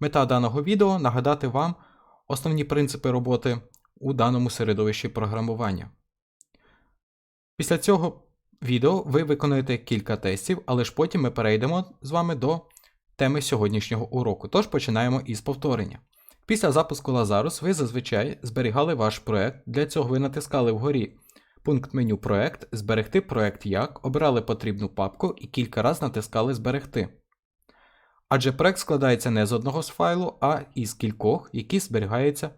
Мета даного відео нагадати вам основні принципи роботи у даному середовищі програмування. Після цього відео ви виконуєте кілька тестів, але ж потім ми перейдемо з вами до теми сьогоднішнього уроку. Тож починаємо із повторення. Після запуску Lazarus ви зазвичай зберігали ваш проект. Для цього ви натискали вгорі пункт меню Проект, зберегти проект як, обирали потрібну папку і кілька разів натискали Зберегти. Адже проект складається не з одного з файлу, а із кількох, які зберігаються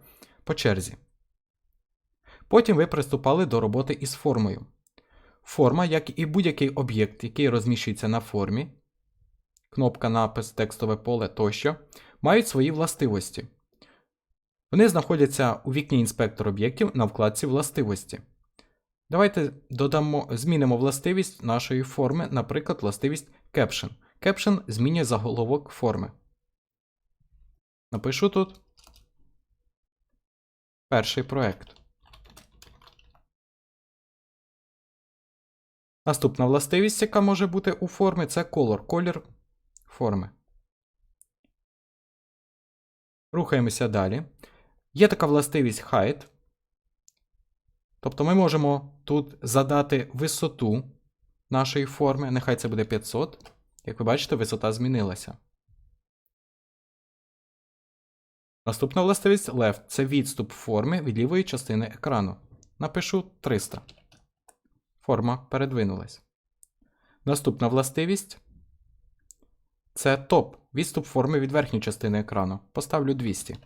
по черзі. Потім ви приступали до роботи із формою. Форма, як і будь-який об'єкт, який розміщується на формі, кнопка напис, текстове поле тощо, мають свої властивості. Вони знаходяться у вікні інспектор об'єктів на вкладці Властивості. Давайте додамо, змінимо властивість нашої форми, наприклад, властивість Caption. Caption змінює заголовок форми. Напишу тут перший проект. Наступна властивість, яка може бути у формі, це color, колір форми. Рухаємося далі. Є така властивість height. Тобто ми можемо тут задати висоту нашої форми. Нехай це буде 500. Як ви бачите, висота змінилася. Наступна властивість left це відступ форми від лівої частини екрану. Напишу 300. Форма передвинулась. Наступна властивість це топ. Відступ форми від верхньої частини екрану. Поставлю 200.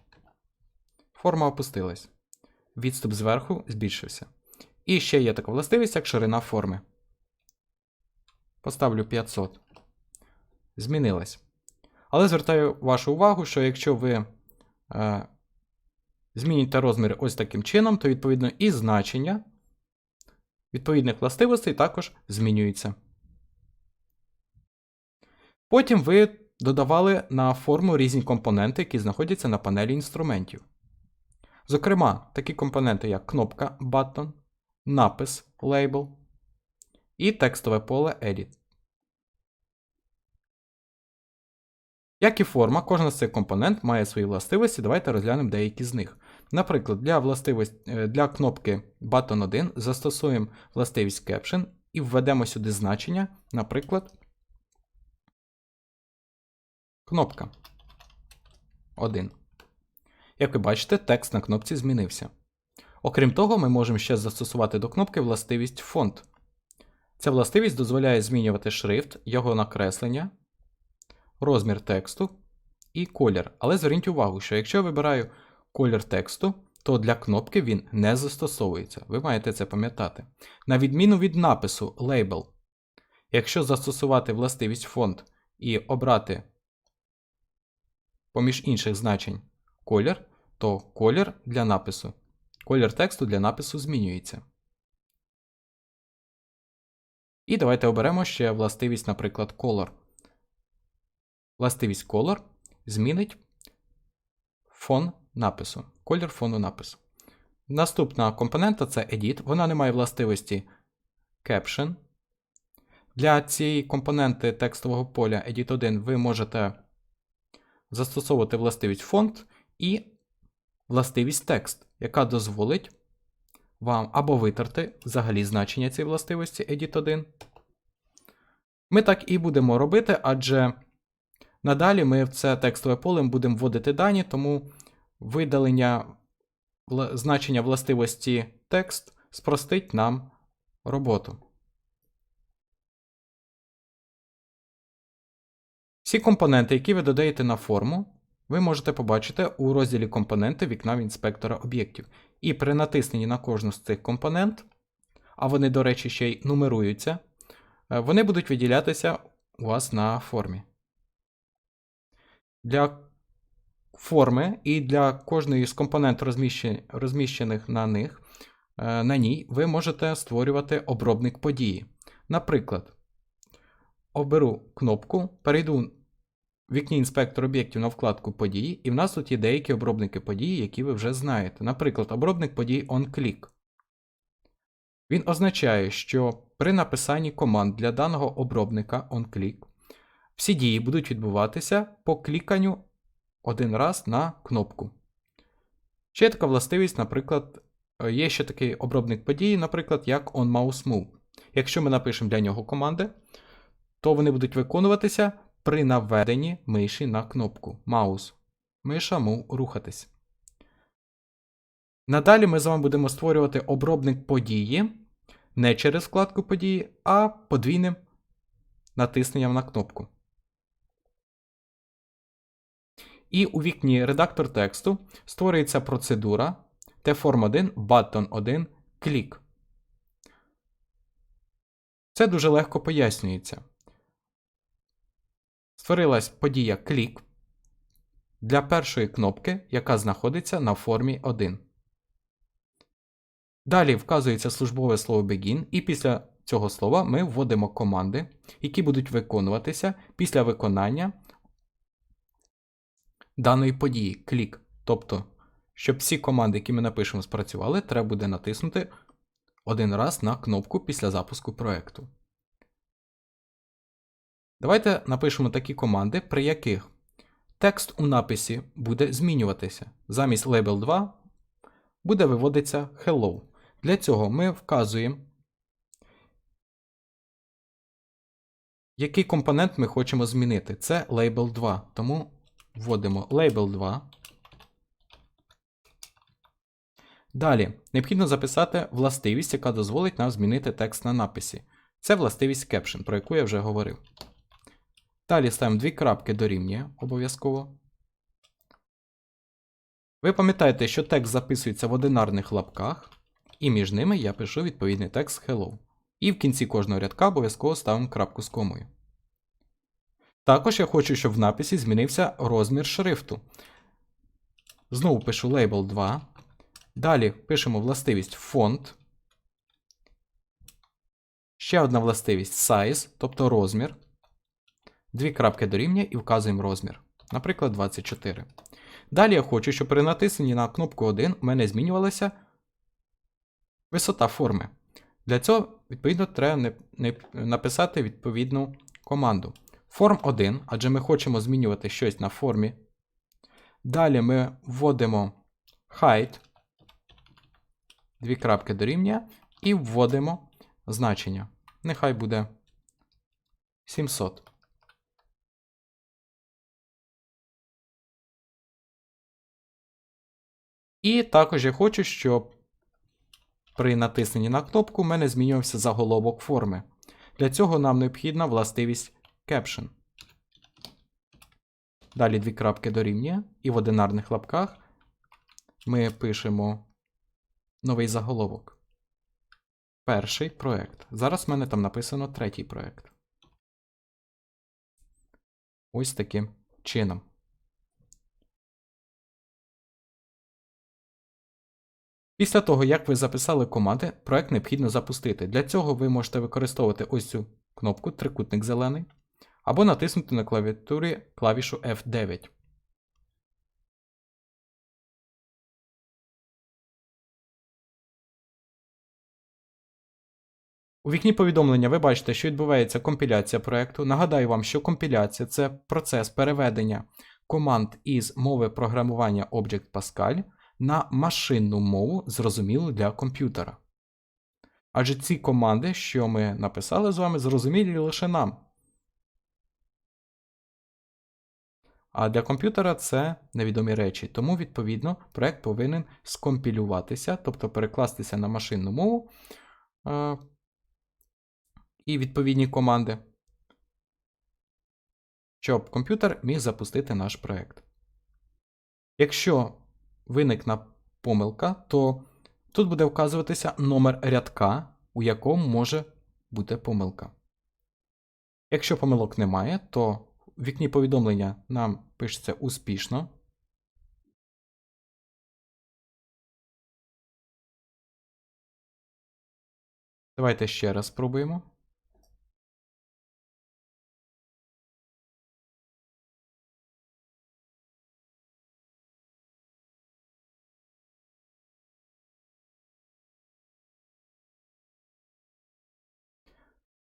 Форма опустилась. Відступ зверху збільшився. І ще є така властивість, як ширина форми. Поставлю 500. Змінилась. Але звертаю вашу увагу, що якщо ви е, зміните розмір ось таким чином, то відповідно і значення відповідних властивостей також змінюються. Потім ви додавали на форму різні компоненти, які знаходяться на панелі інструментів. Зокрема, такі компоненти, як кнопка Button, напис Label і текстове поле Edit. Як і форма, кожен з цих компонент має свої властивості. Давайте розглянемо деякі з них. Наприклад, для властивості, е, для кнопки Button 1 застосуємо властивість Caption і введемо сюди значення, наприклад, кнопка 1. Як ви бачите, текст на кнопці змінився. Окрім того, ми можемо ще застосувати до кнопки властивість фонд. Ця властивість дозволяє змінювати шрифт, його накреслення, розмір тексту і колір. Але зверніть увагу, що якщо я вибираю колір тексту, то для кнопки він не застосовується. Ви маєте це пам'ятати. На відміну від напису Label. Якщо застосувати властивість фонд і обрати поміж інших значень колір, то колір для напису. Колір тексту для напису змінюється. І давайте оберемо ще властивість, наприклад, color. Властивість color змінить фон напису. Колір фону напису. Наступна компонента це Edit. Вона не має властивості Caption. Для цієї компоненти текстового поля Edit 1 ви можете застосовувати властивість фонд і властивість текст, яка дозволить вам або витерти взагалі значення цієї властивості Edit 1. Ми так і будемо робити, адже надалі ми в це текстове поле будемо вводити дані, тому видалення значення властивості текст спростить нам роботу. Всі компоненти, які ви додаєте на форму, ви можете побачити у розділі компоненти вікна в інспектора об'єктів. І при натисненні на кожну з цих компонент, а вони, до речі, ще й нумеруються, е, вони будуть виділятися у вас на формі. Для форми і для кожної з компонент, розміщених на них, е, на ній, ви можете створювати обробник події. Наприклад, оберу кнопку, перейду в вікні інспектор об'єктів на вкладку події, і в нас тут є деякі обробники події, які ви вже знаєте. Наприклад, обробник подій onClick. Він означає, що при написанні команд для даного обробника onClick всі дії будуть відбуватися по кліканню один раз на кнопку. Ще є така властивість, наприклад, е, є ще такий обробник події, наприклад, як onMouseMove. Якщо ми напишемо для нього команди, то вони будуть виконуватися при наведенні миші на кнопку Mouse. Миша мов рухатись. Надалі ми з вами будемо створювати обробник події не через вкладку події, а подвійним натисненням на кнопку. І у вікні редактор тексту створюється процедура tform1 button 1 click. Це дуже легко пояснюється. Створилась подія клік для першої кнопки, яка знаходиться на формі 1. Далі вказується службове слово begin, і після цього слова ми вводимо команди, які будуть виконуватися після виконання даної події клік. Тобто, щоб всі команди, які ми напишемо, спрацювали, треба буде натиснути один раз на кнопку після запуску проекту. Давайте напишемо такі команди, при яких текст у написі буде змінюватися. Замість label 2 буде виводитися hello. Для цього ми вказуємо, який компонент ми хочемо змінити. Це label 2. Тому вводимо label 2. Далі необхідно записати властивість, яка дозволить нам змінити текст на написі. Це властивість caption, про яку я вже говорив. Далі ставимо дві крапки дорівнює обов'язково. Ви пам'ятаєте, що текст записується в одинарних лапках, і між ними я пишу відповідний текст hello. І в кінці кожного рядка обов'язково ставимо крапку з комою. Також я хочу, щоб в написі змінився розмір шрифту. Знову пишу label 2. Далі пишемо властивість фонд. Ще одна властивість size, тобто розмір. Дві крапки дорівнює і вказуємо розмір. Наприклад, 24. Далі я хочу, щоб при натисненні на кнопку 1 у мене змінювалася висота форми. Для цього, відповідно, треба написати відповідну команду. Form 1, адже ми хочемо змінювати щось на формі. Далі ми вводимо height, дві крапки дорівнює, і вводимо значення. Нехай буде 700. І також я хочу, щоб при натисненні на кнопку в мене змінювався заголовок форми. Для цього нам необхідна властивість Caption. Далі дві крапки дорівнює, і в одинарних лапках ми пишемо новий заголовок. Перший проект. Зараз в мене там написано третій проект. Ось таким чином. Після того, як ви записали команди, проект необхідно запустити. Для цього ви можете використовувати ось цю кнопку трикутник зелений, або натиснути на клавіатурі клавішу F9. У вікні повідомлення ви бачите, що відбувається компіляція проекту. Нагадаю вам, що компіляція це процес переведення команд із мови програмування Object Pascal на машинну мову, зрозумілу для комп'ютера. Адже ці команди, що ми написали з вами, зрозумілі лише нам. А для комп'ютера це невідомі речі. Тому, відповідно, проект повинен скомпілюватися, тобто перекластися на машинну мову е і відповідні команди, щоб комп'ютер міг запустити наш проект. Якщо виникне помилка, то тут буде вказуватися номер рядка, у якому може бути помилка. Якщо помилок немає, то вікні повідомлення нам пишеться успішно. Давайте ще раз спробуємо.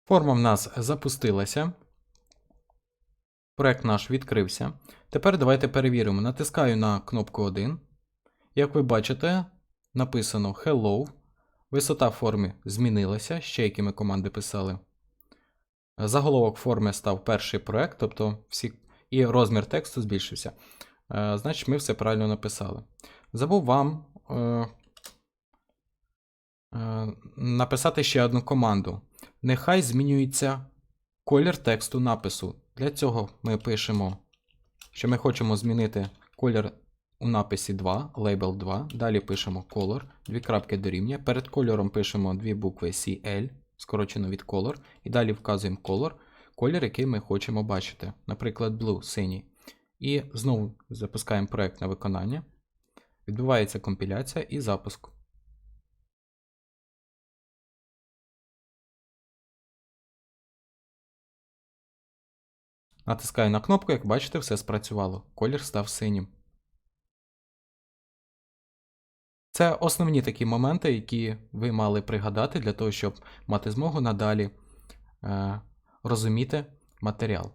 Форма в нас запустилася. Проект наш відкрився. Тепер давайте перевіримо. Натискаю на кнопку 1. Як ви бачите, написано Hello. Висота форми змінилася, ще які ми команди писали. Заголовок форми став перший проект, тобто всі, і розмір тексту збільшився. Е, Значить, ми все правильно написали. Забув вам е, е, написати ще одну команду. Нехай змінюється колір тексту напису. Для цього ми пишемо, що ми хочемо змінити колір у написі 2, label 2. Далі пишемо color, дві крапки дорівнює. Перед кольором пишемо дві букви CL, скорочено від color, і далі вказуємо color, колір, який ми хочемо бачити. Наприклад, blue, синій. І знову запускаємо проект на виконання. Відбувається компіляція і запуск. Натискаю на кнопку, як бачите, все спрацювало. Колір став синім. Це основні такі моменти, які ви мали пригадати для того, щоб мати змогу надалі е, розуміти матеріал.